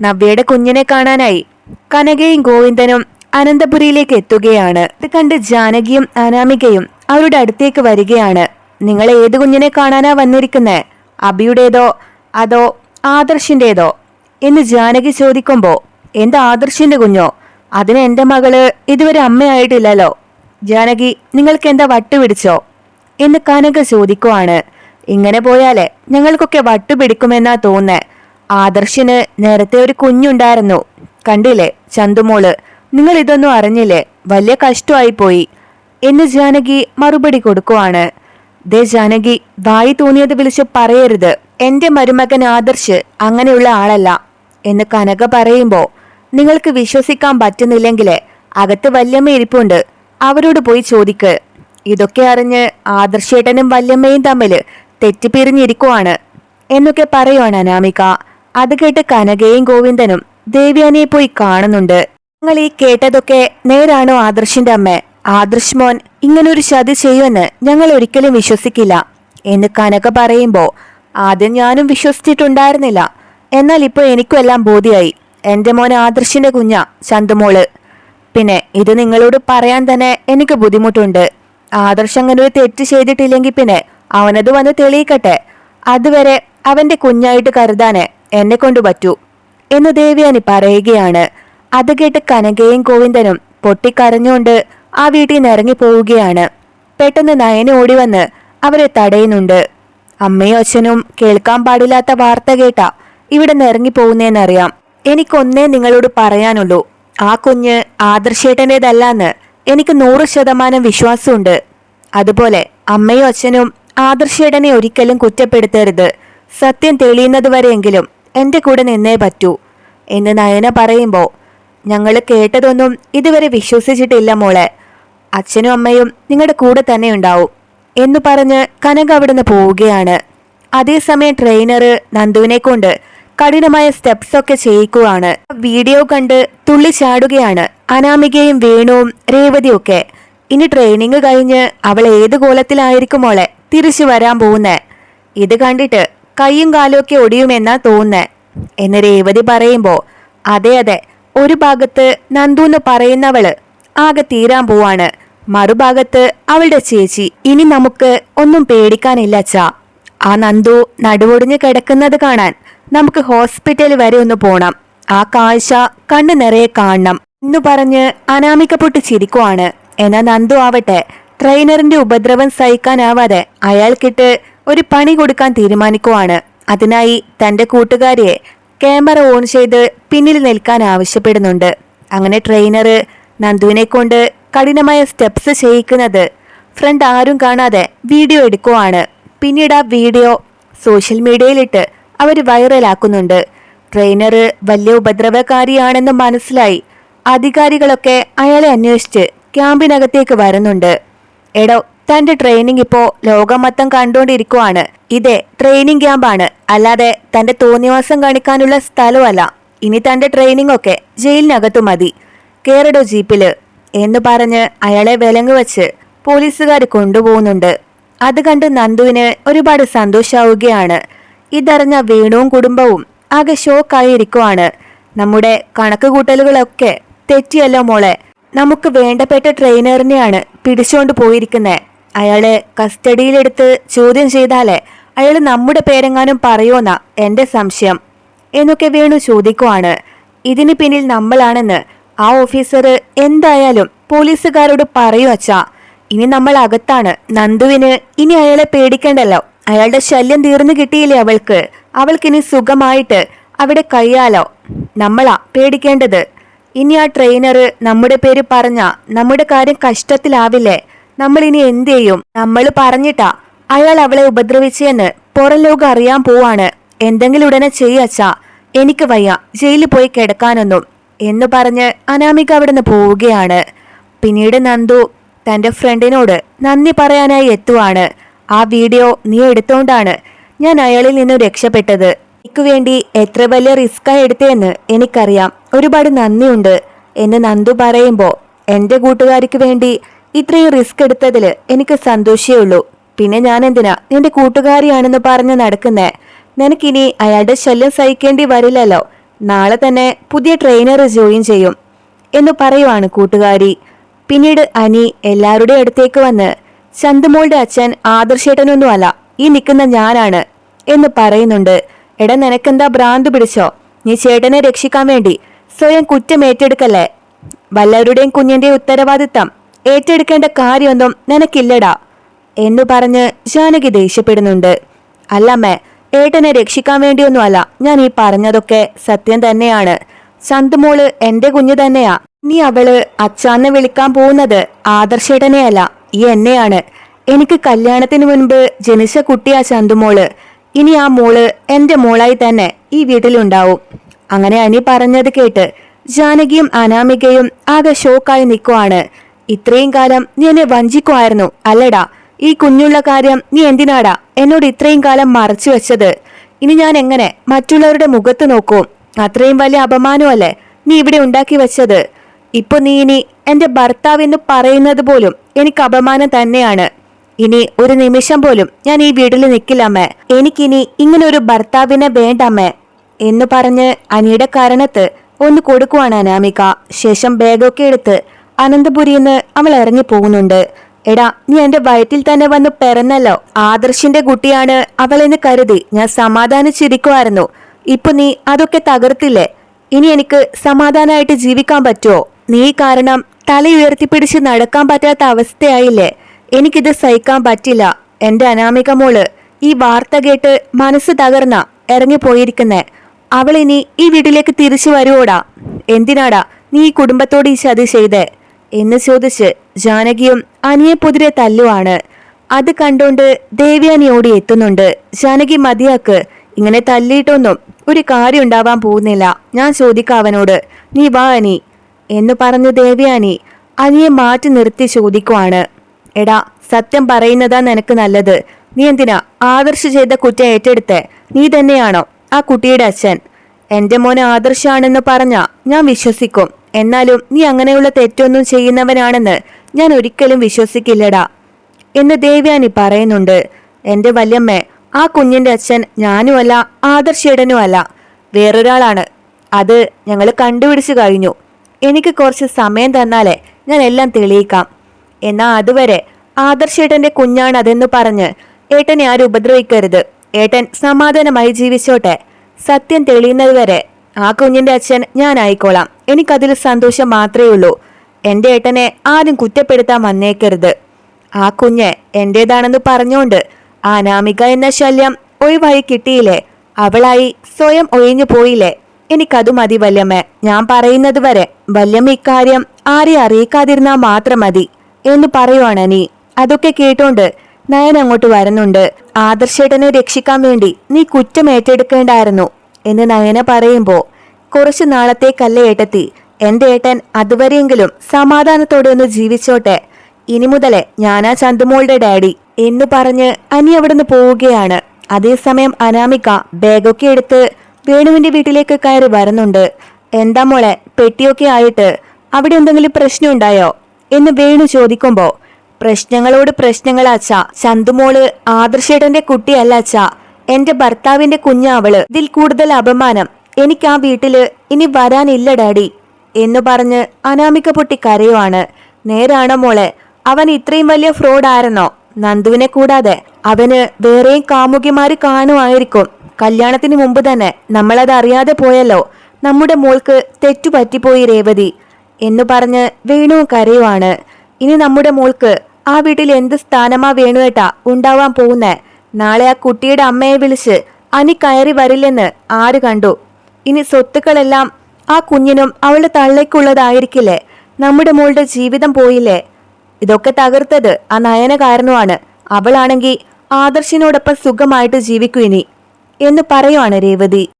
നവ്യയുടെ കുഞ്ഞിനെ കാണാനായി കനകയും ഗോവിന്ദനും അനന്തപുരിയിലേക്ക് എത്തുകയാണ്. ഇത് കണ്ട് ജാനകിയും അനാമികയും അവരുടെ അടുത്തേക്ക് വരികയാണ്. നിങ്ങൾ ഏത് കുഞ്ഞിനെ കാണാനാ വന്നിരിക്കുന്നത് അബിയുടേതോ? അതോ ആദർശിന്റേതോ? എന്ന് ജാനകി ചോദിക്കുമ്പോൾ എന്റെ ആദർശിന്റെ കുഞ്ഞോ? അതിന് എന്റെ മകൾ ഇതുവരെ അമ്മയായിട്ടില്ലല്ലോ. ജാനകി നിങ്ങൾക്ക് എന്താ വട്ടുപിടിച്ചോ എന്ന് കനക ചോദിക്കുവാണ്. ഇങ്ങനെ പോയാലേ ഞങ്ങൾക്കൊക്കെ വട്ടുപിടിക്കുമെന്നാ തോന്നേ. ആദർശിന് നേരത്തെ ഒരു കുഞ്ഞുണ്ടായിരുന്നു. കണ്ടില്ലേ ചന്തുമോൾ? നിങ്ങൾ ഇതൊന്നും അറിഞ്ഞില്ലേ? വലിയ കഷ്ടമായി പോയി എന്ന് ജാനകി മറുപടി കൊടുക്കുവാണ്. ദേ ജാനകി വായി തോന്നിയത് വിളിച്ച് പറയരുത്. എന്റെ മരുമകൻ ആദർശ് അങ്ങനെയുള്ള ആളല്ല. എന്ന് കനക പറയുമ്പോ നിങ്ങൾക്ക് വിശ്വസിക്കാൻ പറ്റുന്നില്ലെങ്കിലേ അകത്ത് വല്യമ്മ ഇരിപ്പുണ്ട്. അവരോട് പോയി ചോദിക്ക്. ഇതൊക്കെ അറിഞ്ഞ് ആദർശേട്ടനും വല്യമ്മയും തമ്മിൽ തെറ്റിപ്പിരിഞ്ഞിരിക്കുവാണ്. എന്നൊക്കെ പറയുവാണ് അനാമിക. അത് കേട്ട് കനകയും ഗോവിന്ദനും ദേവ്യാനിയെ പോയി കാണുന്നുണ്ട്. നിങ്ങൾ ഈ കേട്ടതൊക്കെ നേരാണോ ആദർശിന്റെ അമ്മ? ആദർശ് മോൻ ഇങ്ങനൊരു ചതി ചെയ്യുമെന്ന് ഞങ്ങൾ ഒരിക്കലും വിശ്വസിക്കില്ല. എന്ന് കനക പറയുമ്പോ ആദ്യം ഞാനും വിശ്വസിച്ചിട്ടുണ്ടായിരുന്നില്ല. എന്നാൽ ഇപ്പോൾ എനിക്കും എല്ലാം ബോധ്യായി. എന്റെ മോൻ ആദർശിന്റെ കുഞ്ഞ ചന്തുമോൾ. പിന്നെ ഇത് നിങ്ങളോട് പറയാൻ തന്നെ എനിക്ക് ബുദ്ധിമുട്ടുണ്ട്. ആദർശ് അങ്ങനെ ഒരു തെറ്റ് ചെയ്തിട്ടില്ലെങ്കിൽ പിന്നെ അവനത് വന്ന് തെളിയിക്കട്ടെ. അതുവരെ അവന്റെ കുഞ്ഞായിട്ട് കരുതാന് എന്നെ കൊണ്ട് പറ്റൂ എന്ന് ദേവ്യാനി പറയുകയാണ്. അത് കേട്ട് കനകയും ഗോവിന്ദനും പൊട്ടിക്കരഞ്ഞുകൊണ്ട് ആ വീട്ടിൽ നിന്ന് ഇറങ്ങി പോവുകയാണ്. പെട്ടെന്ന് നയന ഓടി വന്ന് അവരെ തടയുന്നുണ്ട്. അമ്മയും അച്ഛനും കേൾക്കാൻ പാടില്ലാത്ത വാർത്ത കേട്ട ഇവിടെ നിന്ന് ഇറങ്ങി പോകുന്നേന്നറിയാം. എനിക്കൊന്നേ നിങ്ങളോട് പറയാനുള്ളൂ. ആ കുഞ്ഞ് ആദർശേട്ടന്റെതല്ലാന്ന് എനിക്ക് നൂറ് ശതമാനം വിശ്വാസമുണ്ട്. അതുപോലെ അമ്മയും അച്ഛനും ആദർശേട്ടനെ ഒരിക്കലും കുറ്റപ്പെടുത്തരുത്. സത്യം തെളിയുന്നത് വരെയെങ്കിലും എന്റെ കൂടെ നിന്നേ പറ്റൂ എന്ന് നയന പറയുമ്പോൾ ഞങ്ങൾ കേട്ടതൊന്നും ഇതുവരെ വിശ്വസിച്ചിട്ടില്ല മോളെ. അച്ഛനും അമ്മയും നിങ്ങളുടെ കൂടെ തന്നെ ഉണ്ടാവും എന്ന് പറഞ്ഞ് കനക അവിടുന്ന് പോവുകയാണ്. അതേസമയം ട്രെയിനർ നന്ദുവിനെ കൊണ്ട് കഠിനമായ സ്റ്റെപ്സ് ഒക്കെ ചെയ്യിക്കുകയാണ്. വീഡിയോ കണ്ട് തുള്ളി ചാടുകയാണ് അനാമികയും വേണുവും രേവതിയൊക്കെ ഇനി ട്രെയിനിങ് കഴിഞ്ഞ് അവൾ ഏത് കോലത്തിലായിരിക്കും മോളെ തിരിച്ചു വരാൻ പോകുന്നേ? ഇത് കണ്ടിട്ട് കൈയും കാലുമൊക്കെ ഒടിയുമെന്ന തോന്നുന്നേ. എന്ന് രേവതി പറയുമ്പോൾ അതെ അതെ ഒരു ഭാഗത്ത് നന്ദു എന്ന് പറയുന്നവൾ ആകെ തീരാൻ പോവാണ്. മറുഭാഗത്ത് അവളുടെ ചേച്ചി ഇനി നമുക്ക് ഒന്നും പേടിക്കാനില്ല അച്ഛാ. ആ നന്ദു നടുവൊടിഞ്ഞ് കിടക്കുന്നത് കാണാൻ നമുക്ക് ഹോസ്പിറ്റൽ വരെ ഒന്ന് പോണം. ആ കാഴ്ച കണ്ണു നിറയെ കാണണം എന്ന് പറഞ്ഞ് അനാമിക ചിരിക്കുവാണ്. എന്നാൽ നന്ദു ആവട്ടെ ട്രെയിനറിന്റെ ഉപദ്രവം സഹിക്കാനാവാതെ അയാൾക്കിട്ട് ഒരു പണി കൊടുക്കാൻ തീരുമാനിക്കുവാണ്. അതിനായി തന്റെ കൂട്ടുകാരിയെ ക്യാമറ ഓൺ ചെയ്ത് പിന്നിൽ നിൽക്കാൻ ആവശ്യപ്പെടുന്നുണ്ട്. അങ്ങനെ ട്രെയിനർ നന്ദുവിനെ കൊണ്ട് കഠിനമായ സ്റ്റെപ്സ് ചെയ്യിക്കുന്നത് ഫ്രണ്ട് ആരും കാണാതെ വീഡിയോ എടുക്കുവാണ്. പിന്നീട് ആ വീഡിയോ സോഷ്യൽ മീഡിയയിലിട്ട് അവർ വൈറലാക്കുന്നുണ്ട് ട്രെയിനർ വലിയ ഉപദ്രവകാരിയാണെന്ന് മനസ്സിലായി. അധികാരികളൊക്കെ അയാളെ അന്വേഷിച്ച് ക്യാമ്പിനകത്തേക്ക് വരുന്നുണ്ട്. എടോ തന്റെ ട്രെയിനിങ് ഇപ്പോ ലോകമൊത്തം കണ്ടുകൊണ്ടിരിക്കുവാണ്. ഇതേ ട്രെയിനിങ് ക്യാമ്പാണ് അല്ലാതെ തന്റെ തോന്നിവാസം കാണിക്കാനുള്ള സ്ഥലമല്ല. ഇനി തന്റെ ട്രെയിനിങ് ഒക്കെ ജയിലിനകത്തു മതി. കേറടോ ജീപ്പിൽ എന്ന് പറഞ്ഞ് അയാളെ വിലങ്ങ് വെച്ച് പോലീസുകാർ കൊണ്ടുപോകുന്നുണ്ട്. അത് കണ്ട് നന്ദുവിന് ഒരുപാട് സന്തോഷാവുകയാണ്. ഇതറിഞ്ഞ വേണുവും കുടുംബവും ആകെ ഷോക്കായിരിക്കുവാണ്. നമ്മുടെ കണക്ക് കൂട്ടലുകളൊക്കെ തെറ്റിയല്ലോ മോളെ. നമുക്ക് വേണ്ടപ്പെട്ട ട്രെയിനറിനെയാണ് പിടിച്ചുകൊണ്ട് പോയിരിക്കുന്നത് അയാളെ കസ്റ്റഡിയിലെടുത്ത് ചോദ്യം ചെയ്താലേ അയാൾ നമ്മുടെ പേരെങ്ങാനും പറയുമെന്നാ എന്റെ സംശയം എന്നൊക്കെ വേണു ചോദിക്കുവാണ്. ഇതിന് പിന്നിൽ നമ്മളാണെന്ന് ആ ഓഫീസർ എന്തായാലും പോലീസുകാരോട് പറയൂ അച്ഛാ. ഇനി നമ്മൾ അകത്താണ്. നന്ദുവിന് ഇനി അയാളെ പേടിക്കണ്ടല്ലോ. അയാളുടെ ശല്യം തീർന്നു കിട്ടിയില്ലേ അവൾക്ക്. അവൾക്കിനി സുഖമായിട്ട് അവിടെ കഴിയാലോ നമ്മളാ പേടിക്കേണ്ടത്. ഇനി ആ ട്രെയിനർ നമ്മുടെ പേര് പറഞ്ഞ നമ്മുടെ കാര്യം കഷ്ടത്തിലാവില്ലേ? നമ്മൾ ഇനി എന്ത് ചെയ്യും? നമ്മൾ പറഞ്ഞിട്ടാ. അയാൾ അവളെ ഉപദ്രവിച്ചെന്ന് പുറം ലോകം അറിയാൻ പോവാണ്. എന്തെങ്കിലും ഉടനെ ചെയ്യച്ചാ എനിക്ക് വയ്യ. ജയിലിൽ പോയി കിടക്കാനൊന്നും. എന്ന് പറഞ്ഞ് അനാമിക അവിടുന്ന് പോവുകയാണ്. പിന്നീട് നന്ദു തന്റെ ഫ്രണ്ടിനോട് നന്ദി പറയാനായി എത്തുവാണ്. ആ വീഡിയോ നീ എടുത്തോണ്ടാണ് ഞാൻ അയാളിൽ നിന്നും രക്ഷപ്പെട്ടത്. എനിക്ക് വേണ്ടി എത്ര വലിയ റിസ്ക്കാ എടുത്തതെന്ന് എനിക്കറിയാം. ഒരുപാട് നന്ദിയുണ്ട്. എന്ന് നന്ദു പറയുമ്പോൾ എന്റെ കൂട്ടുകാരിക്ക് വേണ്ടി ഇത്രയും റിസ്ക് എടുത്തതിൽ എനിക്ക് സന്തോഷേ ഉള്ളൂ. പിന്നെ ഞാൻ എന്തിനാ നിന്റെ കൂട്ടുകാരിയാണെന്ന് പറഞ്ഞ് നടക്കുന്നേ. നിനക്കിനി അയാളുടെ ശല്യം സഹിക്കേണ്ടി വരില്ലല്ലോ. നാളെ തന്നെ പുതിയ ട്രെയിനർ ജോയിൻ ചെയ്യും. എന്ന് പറയുവാണ് കൂട്ടുകാരി. പിന്നീട് അനി എല്ലാവരുടെ അടുത്തേക്ക് വന്ന് ചന്തുമോളുടെ അച്ഛൻ ആദർശേട്ടനൊന്നുമല്ല ഈ നിൽക്കുന്ന ഞാനാണ് എന്ന് പറയുന്നുണ്ട്. എടാ നിനക്കെന്താ ഭ്രാന്ത് പിടിച്ചോ? നീ ചേട്ടനെ രക്ഷിക്കാൻ വേണ്ടി സ്വയം കുറ്റം ഏറ്റെടുക്കല്ലേ? വല്ലവരുടെയും കുഞ്ഞിന്റെ ഉത്തരവാദിത്തം ഏറ്റെടുക്കേണ്ട കാര്യമൊന്നും നിനക്കില്ലടാ എന്നു പറഞ്ഞ് ജാനകി ദേഷ്യപ്പെടുന്നുണ്ട്. അല്ലമ്മേ ഏട്ടനെ രക്ഷിക്കാൻ വേണ്ടിയൊന്നുമല്ല ഞാൻ ഈ പറഞ്ഞതൊക്കെ സത്യം തന്നെയാണ്. ചന്തുമോൾ എന്റെ കുഞ്ഞു തന്നെയാ. നീ അവൾ അച്ചാന്ന് വിളിക്കാൻ പോകുന്നത് ആദർശേട്ടനെയല്ല ഈ എന്നെയാണ്. എനിക്ക് കല്യാണത്തിന് മുൻപ് ജനിച്ച കുട്ടിയാ ചന്തുമോൾ. ഇനി ആ മോൾ എന്റെ മോളായി തന്നെ ഈ വീട്ടിലുണ്ടാവും. അങ്ങനെ അനി പറഞ്ഞത് കേട്ട് ജാനകിയും അനാമികയും ആകെ ഷോക്കായി നിൽക്കുവാണ്. ഇത്രയും കാലം നീ എന്നെ വഞ്ചിക്കുമായിരുന്നു അല്ലടാ. ഈ കുഞ്ഞുള്ള കാര്യം നീ എന്തിനാടാ എന്നോട് ഇത്രയും കാലം മറച്ചു വെച്ചത്? ഇനി ഞാൻ എങ്ങനെ മറ്റുള്ളവരുടെ മുഖത്ത് നോക്കും? അത്രയും വലിയ അപമാനമല്ലേ നീ ഇവിടെ ഉണ്ടാക്കി വെച്ചത്? ഇപ്പൊ നീ ഇനി എന്റെ ഭർത്താവ് എന്ന് പറയുന്നത് പോലും എനിക്ക് അപമാനം തന്നെയാണ്. ഇനി ഒരു നിമിഷം പോലും ഞാൻ ഈ വീട്ടിൽ നിൽക്കില്ലമ്മേ എനിക്കിനി ഇങ്ങനെ ഒരു ഭർത്താവിനെ വേണ്ടമ്മേ എന്ന് പറഞ്ഞ് അനിയുടെ കാരണത്ത് ഒന്ന് കൊടുക്കുവാണ് അനാമിക. ശേഷം ബാഗൊക്കെ എടുത്ത് അനന്തപുരിന്ന് അവൾ ഇറങ്ങി പോകുന്നുണ്ട്. എടാ നീ എന്റെ വയറ്റിൽ തന്നെ വന്ന് പിറന്നല്ലോ ആദർശിന്റെ കുട്ടിയാണ് അവളെന്ന് കരുതി ഞാൻ സമാധാനിച്ചിരിക്കുമായിരുന്നു ഇപ്പൊ നീ അതൊക്കെ തകർത്തില്ലേ? ഇനി എനിക്ക് സമാധാനമായിട്ട് ജീവിക്കാൻ പറ്റുമോ നീ കാരണം തല ഉയർത്തിപ്പിടിച്ച് നടക്കാൻ പറ്റാത്ത അവസ്ഥയായില്ലേ? എനിക്കിത് സഹിക്കാൻ പറ്റില്ല. എന്റെ അനാമിക മോൾ ഈ വാർത്ത കേട്ട് മനസ്സ് തകർന്ന ഇറങ്ങിപ്പോയിരിക്കുന്നേ അവൾ ഇനി ഈ വീട്ടിലേക്ക് തിരിച്ചു വരുവോടാ? എന്തിനാടാ നീ ഈ കുടുംബത്തോട് ഈ ചതി ചെയ്തേ? എന്ന് ചോദിച്ച് ജാനകിയും അനിയെ പുതിരെ തല്ലുവാണ്. അത് കണ്ടുകൊണ്ട് ദേവ്യാനി ഓടി എത്തുന്നുണ്ട്. ജാനകി മതിയാക്ക് ഇങ്ങനെ തല്ലിയിട്ടൊന്നും ഒരു കാര്യം ഉണ്ടാവാൻ പോകുന്നില്ല. ഞാൻ ചോദിക്കാം അവനോട്. നീ വാ അനി. എന്ന് പറഞ്ഞു ദേവ്യാനി അനിയെ മാറ്റി നിർത്തി ചോദിക്കുവാണ്. എടാ സത്യം പറയുന്നതാ നിനക്ക് നല്ലത്. നീ എന്തിനാ ആദർശ് ചെയ്ത കുറ്റം ഏറ്റെടുത്തേ? നീ തന്നെയാണോ ആ കുട്ടിയുടെ അച്ഛൻ? എന്റെ മോനെ ആദർശാണെന്ന് പറഞ്ഞ ഞാൻ വിശ്വസിക്കും. എന്നാലും നീ അങ്ങനെയുള്ള തെറ്റൊന്നും ചെയ്യുന്നവനാണെന്ന് ഞാൻ ഒരിക്കലും വിശ്വസിക്കില്ലടാ. എന്ന് ദേവ്യാനി പറയുന്നുണ്ട്. എന്റെ വല്യമ്മ ആ കുഞ്ഞിന്റെ അച്ഛൻ ഞാനുമല്ല ആദർശേടനുമല്ല. വേറൊരാളാണ്. അത് ഞങ്ങൾ കണ്ടുപിടിച്ചു കഴിഞ്ഞു. എനിക്ക് കുറച്ച് സമയം തന്നാലേ ഞാൻ എല്ലാം തെളിയിക്കാം. എന്നാ അതുവരെ ആദർശേട്ടന്റെ കുഞ്ഞാണ് അതെന്ന് പറഞ്ഞ് ഏട്ടനെ ആരും ഉപദ്രവിക്കരുത്. ഏട്ടൻ സമാധാനമായി ജീവിച്ചോട്ടെ. സത്യം തെളിയുന്നതുവരെ ആ കുഞ്ഞിന്റെ അച്ഛൻ ഞാൻ ആയിക്കോളാം എനിക്കതിൽ സന്തോഷം മാത്രമേ ഉള്ളൂ. എന്റെ ഏട്ടനെ ആരും കുറ്റപ്പെടുത്താൻ വന്നേക്കരുത്. ആ കുഞ്ഞ് എന്റേതാണെന്ന് പറഞ്ഞുകൊണ്ട് നാമിക എന്ന ശല്യം ഒഴിവായി കിട്ടിയില്ലേ? അവളായി സ്വയം ഒഴിഞ്ഞു പോയില്ലേ? എനിക്കതു മതി വല്യമ്മ. ഞാൻ പറയുന്നത് വരെ വല്യമ്മ ഇക്കാര്യം ആരെ അറിയിക്കാതിരുന്നാൽ മാത്രം മതി എന്ന് പറയുവാണ് നീ. അതൊക്കെ കേട്ടോണ്ട് നയൻ അങ്ങോട്ട് വരുന്നുണ്ട്. ആദർശേട്ടനെ രക്ഷിക്കാൻ വേണ്ടി നീ കുറ്റം ഏറ്റെടുക്കേണ്ടായിരുന്നു എന്ന് നയന പറയുമ്പോ കുറച്ചു നാളത്തെ ഏട്ടത്തി എന്റെ ഏട്ടൻ അതുവരെയെങ്കിലും സമാധാനത്തോടെ ഒന്ന് ജീവിച്ചോട്ടെ. ഇനി മുതലേ ഞാനാ ചന്തുമോളുടെ ഡാഡി എന്ന് പറഞ്ഞ് അനി അവിടുന്ന് പോവുകയാണ്. അതേസമയം അനാമിക ബാഗൊക്കെ എടുത്ത് വേണുവിന്റെ വീട്ടിലേക്ക് കയറി വരുന്നുണ്ട്. എന്താ മോളെ പെട്ടിയൊക്കെ ആയിട്ട് അവിടെ എന്തെങ്കിലും പ്രശ്നം ഉണ്ടായോ? എന്ന് വേണു ചോദിക്കുമ്പോ പ്രശ്നങ്ങളോട് പ്രശ്നങ്ങളാച്ച ചന്തുമോൾ ആദർശേട്ടന്റെ കുട്ടിയല്ല അച്ഛ. എന്റെ ഭർത്താവിന്റെ കുഞ്ഞാവൾ ഇതിൽ കൂടുതൽ അപമാനം എനിക്ക് ആ വീട്ടിൽ ഇനി വരാനില്ല ഡാഡി എന്ന് പറഞ്ഞ് അനാമിക പൊട്ടി കരയുവാണ്. നേരാണോ മോളെ അവൻ ഇത്രയും വലിയ ഫ്രോഡ് ആയിരുന്നോ നന്ദുവിനെ കൂടാതെ അവന് വേറെയും കാമുകിമാര് കാണുമായിരിക്കും. കല്യാണത്തിന് മുമ്പ് തന്നെ നമ്മളത് അറിയാതെ പോയല്ലോ. നമ്മുടെ മോൾക്ക് തെറ്റുപറ്റിപ്പോയി രേവതി എന്നു പറഞ്ഞ് വേണുവും കരയുവാണ്. ഇനി നമ്മുടെ മോൾക്ക് ആ വീട്ടിൽ എന്ത് സ്ഥാനമാ വേണുവേട്ടാ ഉണ്ടാവാൻ പോകുന്നേ? നാളെ ആ കുട്ടിയുടെ അമ്മയെ വിളിച്ച് അനി കയറി വരില്ലെന്ന് ആര് കണ്ടു? ഇനി സ്വത്തുക്കളെല്ലാം ആ കുഞ്ഞിനും അവളുടെ തള്ളയ്ക്കുള്ളതായിരിക്കില്ലേ? നമ്മുടെ മോളുടെ ജീവിതം പോയില്ലേ? ഇതൊക്കെ തകർത്തത് ആ നയന കാരണമാണ് അവളാണെങ്കിൽ ആദർശിനോടൊപ്പം സുഖമായിട്ട് ജീവിക്കൂ ഇനി. എന്ന് പറയുവാണ് രേവതി.